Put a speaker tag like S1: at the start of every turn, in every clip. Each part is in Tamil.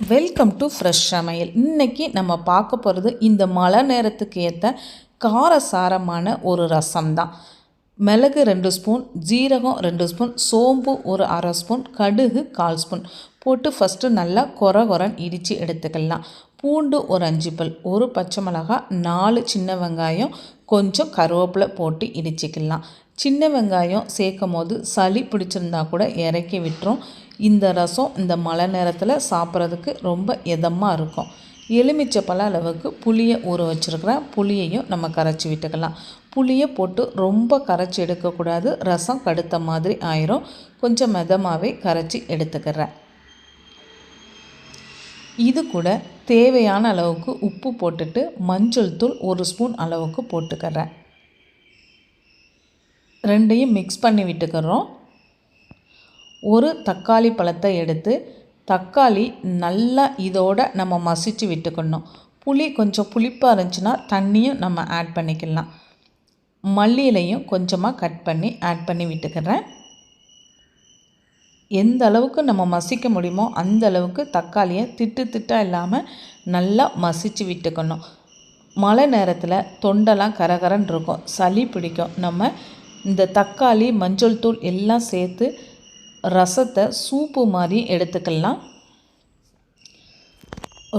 S1: வெல்கம் டு ஃப்ரெஷ் சமையல் இன்றைக்கி நம்ம பார்க்க போகிறது இந்த மழை நேரத்துக்கு ஏற்ற காரசாரமான ஒரு ரசம் தான் மிளகு ரெண்டு ஸ்பூன் ஜீரகம் ரெண்டு ஸ்பூன் சோம்பு ஒரு அரை ஸ்பூன் கடுகு கால் ஸ்பூன். போட்டு ஃபஸ்ட்டு நல்லா கொர கொரன் இடித்து எடுத்துக்கலாம். பூண்டு ஒரு அஞ்சு பல் ஒரு பச்சை மிளகாய் நாலு சின்ன வெங்காயம் கொஞ்சம் கருவேப்பிலை போட்டு இடிச்சிக்கலாம். சின்ன வெங்காயம் சேர்க்கும் போது சளி பிடிச்சிருந்தா கூட இறக்கி விட்டுரும். இந்த ரசம் இந்த மழை நேரத்தில் சாப்பிட்றதுக்கு ரொம்ப இதமாக இருக்கும். எலுமிச்சை பல அளவுக்கு புளியை ஊற வச்சுருக்கிறேன் புளியையும் நம்ம கரைச்சி விட்டுக்கலாம். புளியை போட்டு ரொம்ப கரைச்சி எடுக்கக்கூடாது ரசம் கடுத்த மாதிரி ஆயிரும். கொஞ்சம் மிதமாகவே கரைச்சி எடுத்துக்கிறேன். இது கூட தேவையான அளவுக்கு உப்பு போட்டுட்டு மஞ்சள் தூள் ஒரு ஸ்பூன் அளவுக்கு போட்டுக்கிறேன். ரெண்டையும் மிக்ஸ் பண்ணி விட்டுக்கிறோம். ஒரு தக்காளி பழத்தை எடுத்து தக்காளி நல்லா இதோட நம்ம மசித்து விட்டுக்கணும். புளி கொஞ்சம் புளிப்பாக இருந்துச்சுன்னா தண்ணியும் நம்ம ஆட் பண்ணிக்கலாம். மல்லியிலையும் கொஞ்சமாக கட் பண்ணி ஆட் பண்ணி விட்டுக்கிறேன். எந்த அளவுக்கு நம்ம மசிக்க முடியுமோ அந்த அளவுக்கு தக்காளியை திட்டு திட்டாக இல்லாமல் நல்லா மசித்து விட்டுக்கணும். மழை நேரத்தில் தொண்டெல்லாம் கரகரன்னு இருக்கும். சளி பிடிக்கும். நம்ம இந்த தக்காளி மஞ்சள் தூள் எல்லாம் சேர்த்து ரசத்தை சூப்பு மாதிரி எடுத்துக்கலாம்.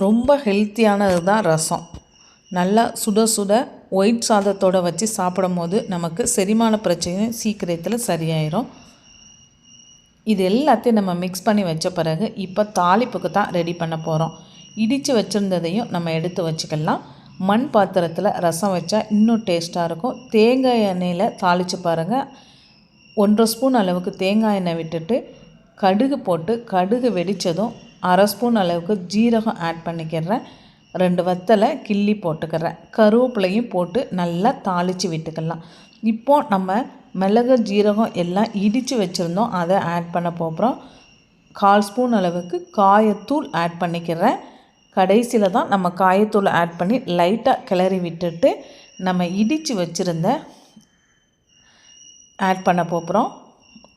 S1: ரொம்ப ஹெல்த்தியானது தான் ரசம். நல்லா சுட சுட ஒயிட் சாதத்தோடு வச்சு சாப்பிடும் போது நமக்கு செரிமான பிரச்சனை சீக்கிரத்தில் சரியாயிடும் இது எல்லாத்தையும் நம்ம மிக்ஸ் பண்ணி வச்ச பிறகு இப்போ தாளிப்புக்கு தான் ரெடி பண்ண போகிறோம் இடித்து வச்சுருந்ததையும் நம்ம எடுத்து வச்சுக்கலாம். மண் பாத்திரத்தில் ரசம் வச்சா இன்னும் டேஸ்ட்டாக இருக்கும். தேங்காய் எண்ணெயில் தாளித்து பாருங்கள் ஒன்றரை ஸ்பூன் அளவுக்கு தேங்காய் எண்ணெய் விட்டுட்டு கடுகு போட்டு கடுகு வெடித்ததும் அரை ஸ்பூன் அளவுக்கு ஜீரகம் ஆட் பண்ணிக்கிறேன். ரெண்டு வத்தலை கிள்ளி போட்டுக்கிறேன். கருவேப்பிலையும் போட்டு நல்லா தாளித்து விட்டுக்கலாம். இப்போது நம்ம மிளகு ஜீரகம் எல்லாம் இடித்து வச்சுருந்தோம். அதை ஆட் பண்ண போகிறோம் கால் ஸ்பூன் அளவுக்கு காயத்தூள் ஆட் பண்ணிக்கிறேன். கடைசியில் தான் நம்ம காயத்தூள் ஆட் பண்ணி லைட்டாக கிளறி விட்டுட்டு நம்ம இடித்து வச்சுருந்த ஆட் பண்ண போகிறோம்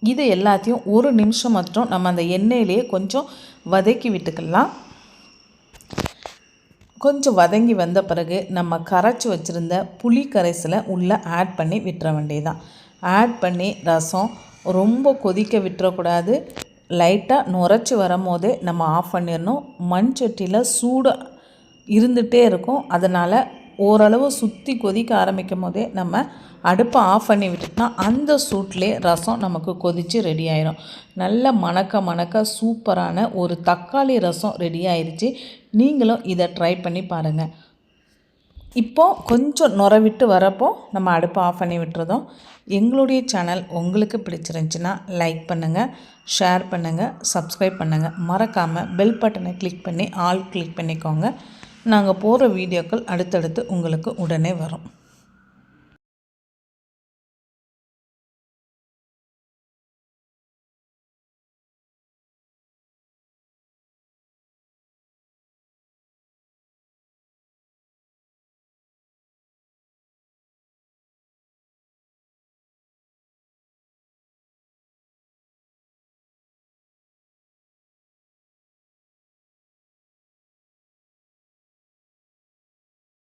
S1: இது எல்லாத்தையும் ஒரு நிமிஷம் மட்டும் நம்ம அந்த எண்ணெயிலேயே கொஞ்சம் வதக்கி விட்டுக்கலாம். கொஞ்சம் வதங்கி வந்த பிறகு நம்ம கரைச்சி வச்சுருந்த புளி கரைசலை உள்ளே ஆட் பண்ணி விட்டுற வேண்டியதான் ஆட் பண்ணி ரசம் ரொம்ப கொதிக்க விட்டுறக்கூடாது. லைட்டாக நுரைச்சி வரும்போதே நம்ம ஆஃப் பண்ணிடணும். மண் சட்டியில் சூடு இருந்துகிட்டே இருக்கும். அதனால் ஓரளவு சுற்றி கொதிக்க ஆரம்பிக்கும் போதே நம்ம அடுப்பை ஆஃப் பண்ணி விட்டுட்டோம்னா அந்த சூட்லேயே ரசம் நமக்கு கொதித்து ரெடி ஆயிரும். நல்ல மணக்க மணக்க சூப்பரான ஒரு தக்காளி ரசம் ரெடி ஆயிடுச்சு நீங்களும் இதை ட்ரை பண்ணி பாருங்கள் இப்போது கொஞ்சம் நுர விட்டு வரப்போ நம்ம அடுப்பை ஆஃப் பண்ணி விட்டுறதும். எங்களுடைய சேனல் உங்களுக்கு பிடிச்சிருந்துச்சின்னா லைக் பண்ணுங்கள் ஷேர் பண்ணுங்கள் சப்ஸ்கிரைப் பண்ணுங்கள் மறக்காமல் பெல் பட்டனை கிளிக் பண்ணி ஆல் கிளிக் பண்ணிக்கோங்க. நாங்கள் போகிற வீடியோக்கள் அடுத்தடுத்து உங்களுக்கு உடனே வரும்.